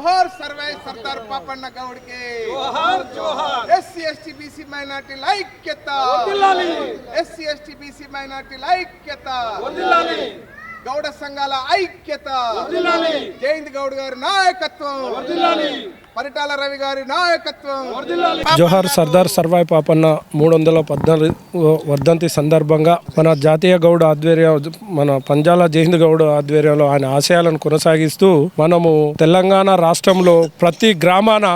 జోహార్ సర్వే సర్దార్ పాపన్న గౌడ్కి. SC ST BC మైనార్టీల ఐక్యత. ఎస్సీ ఎస్టీ బీసీ మైనార్టీల ఐక్యత. గౌడ సంఘాల ఐక్యత. జయంత్ గౌడ్ గారి నాయకత్వం. పరిటాల రవి గారి నాయకత్వం. జోహార్ సర్దార్ సర్వాయి పాపన్న మూడు వందల పద్నాలుగు వర్ధంతి సందర్భంగా మన జాతీయ గౌడ ఆధ్వర్యం మన పంజాల జైహింద్ గౌడ్ ఆధ్వర్యంలో ఆయన ఆశయాలను కొనసాగిస్తూ మనము తెలంగాణ రాష్ట్రంలో ప్రతి గ్రామాన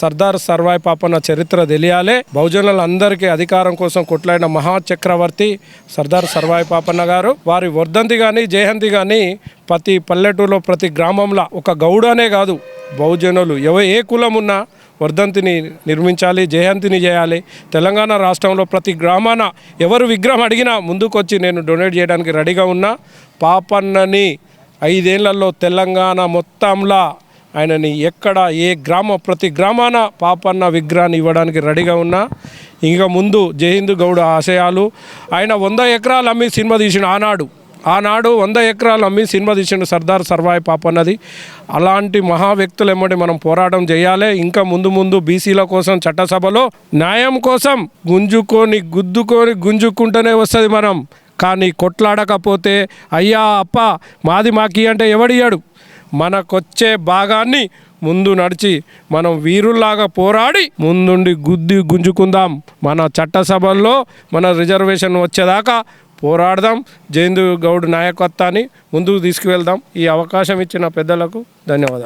సర్దార్ సర్వాయి పాపన్న చరిత్ర తెలియాలి. బహుజనులందరికీ అధికారం కోసం కొట్లాడిన మహా చక్రవర్తి సర్దార్ సర్వాయి పాపన్న గారు. వారి వర్ధంతి కానీ జయంతి కానీ ప్రతి పల్లెటూరులో ప్రతి గ్రామంలో ఒక గౌడనే కాదు బహుజనులు ఎవ ఏ కులం ఉన్నా వర్ధంతిని నిర్మించాలి జయంతిని చేయాలి. తెలంగాణ రాష్ట్రంలో ప్రతి గ్రామాన ఎవరు విగ్రహం అడిగినా ముందుకొచ్చి నేను డొనేట్ చేయడానికి రెడీగా ఉన్నా. పాపన్నని ఐదేళ్ళలో తెలంగాణ మొత్తంలో ఆయనని ఎక్కడ ఏ గ్రామ ప్రతి గ్రామాన పాపన్న విగ్రహాన్ని ఇవ్వడానికి రెడీగా ఉన్నా. ఇంకా ముందు జయహింద్ గౌడ ఆశయాలు. ఆయన వంద ఎకరాలు అమ్మి సినిమా తీసిన ఆనాడు. ఆనాడు వంద ఎకరాలు అమ్మి సినిమా తీసిండు సర్దార్ సర్వాయి పాపన్నది అలాంటి మహా వ్యక్తులు ఎమ్మడి మనం పోరాటం చేయాలి. ఇంకా ముందు ముందు బీసీల కోసం చట్టసభలో న్యాయం కోసం గుంజుకొని గుద్దుకొని గుంజుకుంటూనే వస్తుంది మనం. కానీ కొట్లాడకపోతే అయ్యా అప్ప మాది మాకి అంటే ఎవడియాడు మనకొచ్చే భాగాన్ని ముందు నడిచి మనం వీరుల్లాగా పోరాడి ముందుండి గుద్ది గుంజుకుందాం. మన చట్టసభల్లో మన రిజర్వేషన్ వచ్చేదాకా పోరాడదాం. జయందు గౌడ్ నాయకత్వాన్ని ముందుకు తీసుకువెళ్దాం. ఈ అవకాశం ఇచ్చిన పెద్దలకు ధన్యవాదాలు.